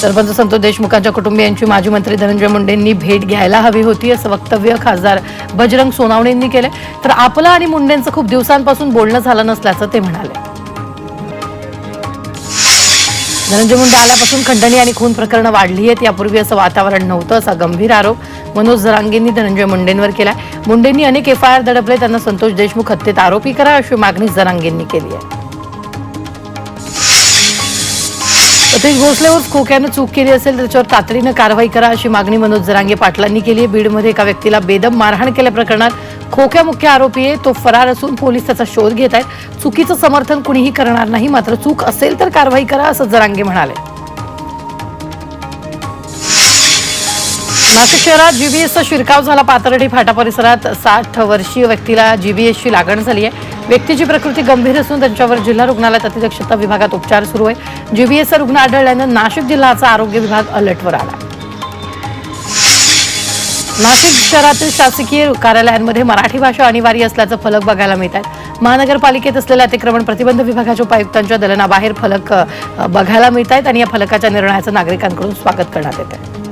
सरपंच संतोष देशमुखांच्या कुटुंबियांची माजी मंत्री धनंजय मुंडेंनी भेट घ्यायला हवी होती असं वक्तव्य खासदार बजरंग सोनावणेंनी केलं तर आपलं आणि मुंडेंचं खूप दिवसांपासून बोलणं झालं नसल्याचं ते म्हणाले. धनंजय मुंडे आल्यापासून खंडणी आणि खून प्रकरणं वाढली आहेत. यापूर्वी असं वातावरण नव्हतं असा गंभीर आरोप मनोज जरांगेंनी धनंजय मुंडेंवर केलाय. मुंडेंनी अनेक एफ आय आर दडपले त्यांना संतोष देशमुख हत्येत आरोपी करा अशी मागणी जरांगेंनी केली आहे. सतीश भोसलेवर खोक्यानं चूक केली असेल त्याच्यावर तातडीनं कारवाई करा अशी मागणी मनोज जरांगे पाटलांनी केली आहे. बीडमध्ये एका व्यक्तीला बेदम मारहाण केल्या प्रकरणात खोक्या मुख्य आरोपी आहे. तो फरार असून पोलीस त्याचा शोध घेत आहेत. चुकीचं समर्थन कुणीही करणार नाही. मात्र चूक असेल तर कारवाई करा असं जरांगे म्हणाले. नाशिक शहरात जीबीएसचा शिरकाव झाला. पाथर्डी फाटा परिसरात साठ वर्षीय व्यक्तीला जीबीएसची लागण झाली आहे. व्यक्तीची प्रकृती गंभीर असून त्यांच्यावर जिल्हा रुग्णालयात अतिदक्षता विभागात उपचार सुरू आहे. जीबीएसचा रुग्ण आढळल्यानं नाशिक जिल्ह्याचा आरोग्य विभाग अलर्टवर आला. नाशिक शहरातील शासकीय कार्यालयांमध्ये मराठी भाषा अनिवार्य असल्याचं फलक बघायला मिळत आहेत महानगरपालिकेत असलेल्या अतिक्रमण प्रतिबंध विभागाच्या उपायुक्तांच्या दलनाबाहेर फलक बघायला मिळत आहेत आणि या फलकाच्या निर्णयाचं नागरिकांकडून स्वागत करण्यात येत आहे.